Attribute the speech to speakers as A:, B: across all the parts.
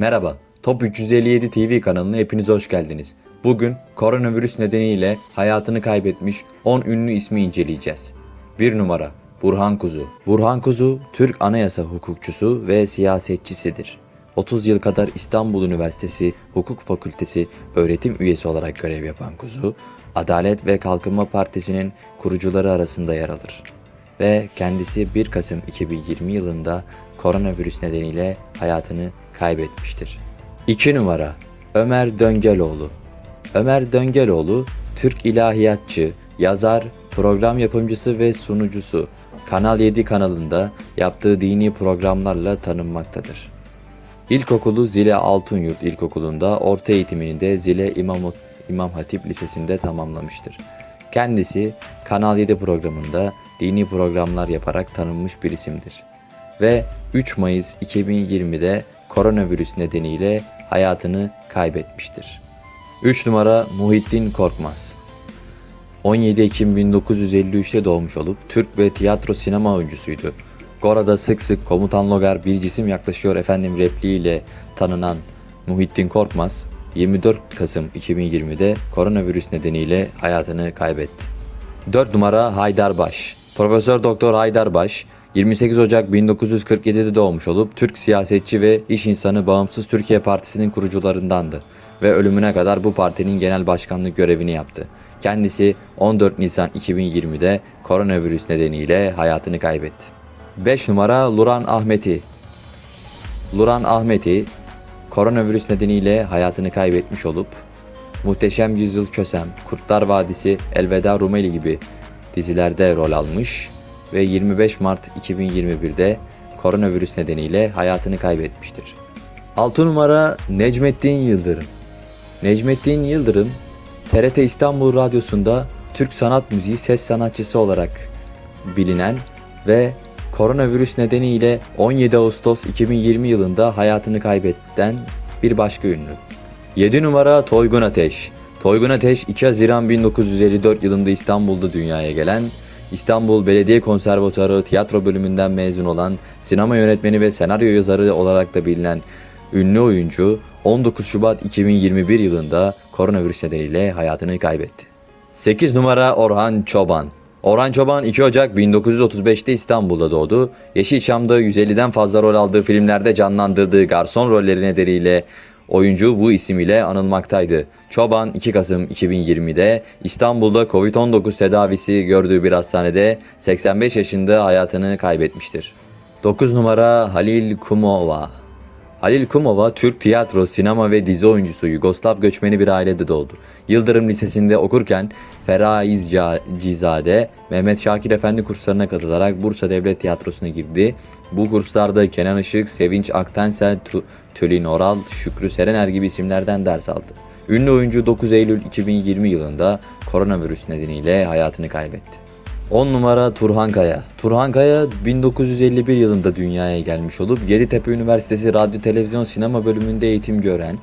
A: Merhaba, Top 357 TV kanalına hepiniz hoş geldiniz. Bugün koronavirüs nedeniyle hayatını kaybetmiş 10 ünlü ismi inceleyeceğiz. 1 numara Burhan Kuzu. Burhan Kuzu, Türk anayasa hukukçusu ve siyasetçisidir. 30 yıl kadar İstanbul Üniversitesi Hukuk Fakültesi öğretim üyesi olarak görev yapan Kuzu, Adalet ve Kalkınma Partisi'nin kurucuları arasında yer alır ve kendisi 1 Kasım 2020 yılında koronavirüs nedeniyle hayatını kaybetmiştir. 2 numara Ömer Döngeloğlu Ömer Döngeloğlu Türk ilahiyatçı, yazar, program yapımcısı ve sunucusu. Kanal 7 kanalında yaptığı dini programlarla tanınmaktadır. İlkokulu Zile Altunyurt İlkokulu'nda, orta eğitimini de Zile İmam, İmam Hatip Lisesi'nde tamamlamıştır. Kendisi Kanal 7 programında dini programlar yaparak tanınmış bir isimdir. Ve 3 Mayıs 2020'de koronavirüs nedeniyle hayatını kaybetmiştir. 3 numara Muhittin Korkmaz 17 Ekim 1953'te doğmuş olup Türk ve tiyatro sinema oyuncusuydu. Gora'da sık sık komutan Logar bir cisim yaklaşıyor efendim repliğiyle tanınan Muhittin Korkmaz 24 Kasım 2020'de koronavirüs nedeniyle hayatını kaybetti. 4 numara Haydar Baş. Profesör Doktor Haydar Baş 28 Ocak 1947'de doğmuş olup Türk siyasetçi ve iş insanı Bağımsız Türkiye Partisi'nin kurucularındandı ve ölümüne kadar bu partinin genel başkanlık görevini yaptı. Kendisi 14 Nisan 2020'de koronavirüs nedeniyle hayatını kaybetti. 5 numara Luran Ahmeti. Luran Ahmeti koronavirüs nedeniyle hayatını kaybetmiş olup Muhteşem Yüzyıl Kösem, Kurtlar Vadisi, Elveda Rumeli gibi dizilerde rol almış ve 25 Mart 2021'de koronavirüs nedeniyle hayatını kaybetmiştir. 6 numara Necmettin Yıldırım. Necmettin Yıldırım, TRT İstanbul Radyosu'nda Türk sanat müziği ses sanatçısı olarak bilinen ve koronavirüs nedeniyle 17 Ağustos 2020 yılında hayatını kaybeden bir başka ünlü. 7 numara Toygun Ateş. Toygun Ateş 2 Haziran 1954 yılında İstanbul'da dünyaya gelen İstanbul Belediye Konservatuarı tiyatro bölümünden mezun olan sinema yönetmeni ve senaryo yazarı olarak da bilinen ünlü oyuncu 19 Şubat 2021 yılında koronavirüs nedeniyle hayatını kaybetti. 8 numara Orhan Çoban. Orhan Çoban 2 Ocak 1935'te İstanbul'da doğdu. Yeşilçam'da 150'den fazla rol aldığı filmlerde canlandırdığı garson rolleri nedeniyle oyuncu bu isim ile anılmaktaydı. Çoban 2 Kasım 2020'de İstanbul'da Covid-19 tedavisi gördüğü bir hastanede 85 yaşında hayatını kaybetmiştir. 9 numara Halil Kumova. Halil Kumova, Türk tiyatro, sinema ve dizi oyuncusu Yugoslav göçmeni bir ailede doğdu. Yıldırım Lisesi'nde okurken Feraiz Cizade, Mehmet Şakir Efendi kurslarına katılarak Bursa Devlet Tiyatrosu'na girdi. Bu kurslarda Kenan Işık, Sevinç Aktensel, Tu- Tülin Oral, Şükrü Serener gibi isimlerden ders aldı. Ünlü oyuncu 9 Eylül 2020 yılında koronavirüs nedeniyle hayatını kaybetti. 10 numara Turhan Kaya. Turhan Kaya 1951 yılında dünyaya gelmiş olup Yeditepe Üniversitesi Radyo Televizyon Sinema bölümünde eğitim gören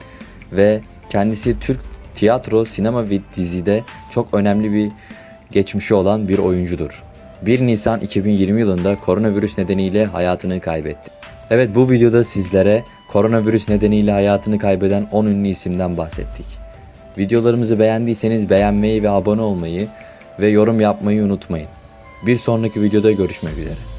A: ve kendisi Türk tiyatro, sinema ve dizide çok önemli bir geçmişi olan bir oyuncudur. 1 Nisan 2020 yılında koronavirüs nedeniyle hayatını kaybetti. Evet bu videoda sizlere koronavirüs nedeniyle hayatını kaybeden 10 ünlü isimden bahsettik. Videolarımızı beğendiyseniz beğenmeyi ve abone olmayı ve yorum yapmayı unutmayın. Bir sonraki videoda görüşmek üzere.